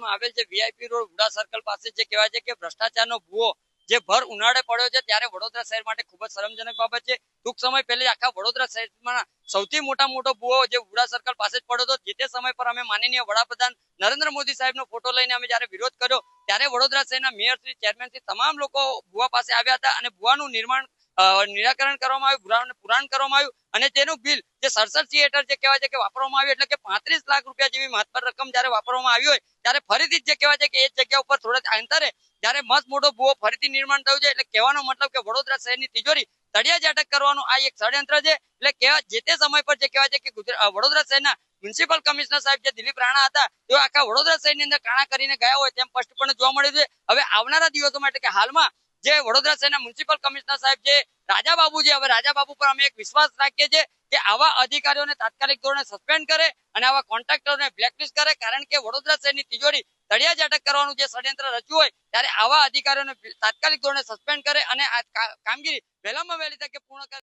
વિસ્તારમાં આવેલ જે વીઆઈપી રોડ ઉડા સર્કલ પાસે જે કહેવાય છે કે ભ્રષ્ટાચારનો ભૂવો જે ભર ઉનાળે પડ્યો છે, ત્યારે વડોદરા શહેર માટે ખૂબ જ શરમજનક બાબત છે. ટૂંક સમય પહેલા આખા વડોદરા શહેરમાં સૌથી મોટા મોટો ભૂવો જે વુડા સર્કલ પાસે જ પડ્યો હતો. જે તે સમય પર અમે માનનીય વડાપ્રધાન નરેન્દ્ર મોદી સાહેબનો ફોટો લઈને અમે જ્યારે વિરોધ કર્યો, ત્યારે વડોદરા શહેરના મેયર શ્રી, ચેરમેન શ્રી, તમામ લોકો ભુવા પાસે આવ્યા હતા અને ભૂવાનું નિર્માણ નિરાકરણ કરવામાં આવ્યું ભુવાનું પુરાણ કરવામાં આવ્યું અને તેનું બિલ જે સડસઠ થિયેટર જે કહેવાય છે કે વાપરવામાં આવ્યું, એટલે કે પાંત્રીસ લાખ રૂપિયા જેવી મહત્તર રકમ જ્યારે વાપરવામાં આવી હોય, ત્યારે ફરીથી જે કહેવાય છે કે એ જગ્યા ઉપર થોડા અંતરે જ્યારે મસ્ત મોટો ભૂવો ફરીથી નિર્માણ થયું છે, એટલે કહેવાનો મતલબ કે વડોદરા શહેરની તિજોરી તળિયા જ અટક કરવાનું આ એક ષડયંત્ર છે, એટલે કેવા જે તે સમય પર જે કહેવાય છે કે વડોદરા શહેરના મ્યુનિસિપલ કમિશનર સાહેબ જે દિલીપ રાણા હતા, તેઓ આખા વડોદરા શહેરની અંદર કાણા કરીને ગયા હોય તેમ સ્પષ્ટપણે જોવા મળ્યું છે. હવે આવનારા દિવસોમાં એટલે કે હાલમાં જે વડોદરા શહેરના મ્યુનિસિપલ કમિશનર સાહેબ જે રાજા બાબુ છે, હવે રાજા બાબુ પર અમે એક વિશ્વાસ રાખીએ છીએ કે આવા અધિકારીઓને તાત્કાલિક ધોરણે સસ્પેન્ડ કરે અને આવા કોન્ટ્રાક્ટરોને બ્લેકલિસ્ટ કરે, કારણ કે વડોદરા શહેરની તિજોરી તળિયા અટક કરવાનું જે ષડયંત્ર રચ્યું હોય, ત્યારે આવા અધિકારીઓને તાત્કાલિક ધોરણે સસ્પેન્ડ કરે અને આ કામગીરી વહેલામાં વહેલી તકે પૂર્ણ કરે.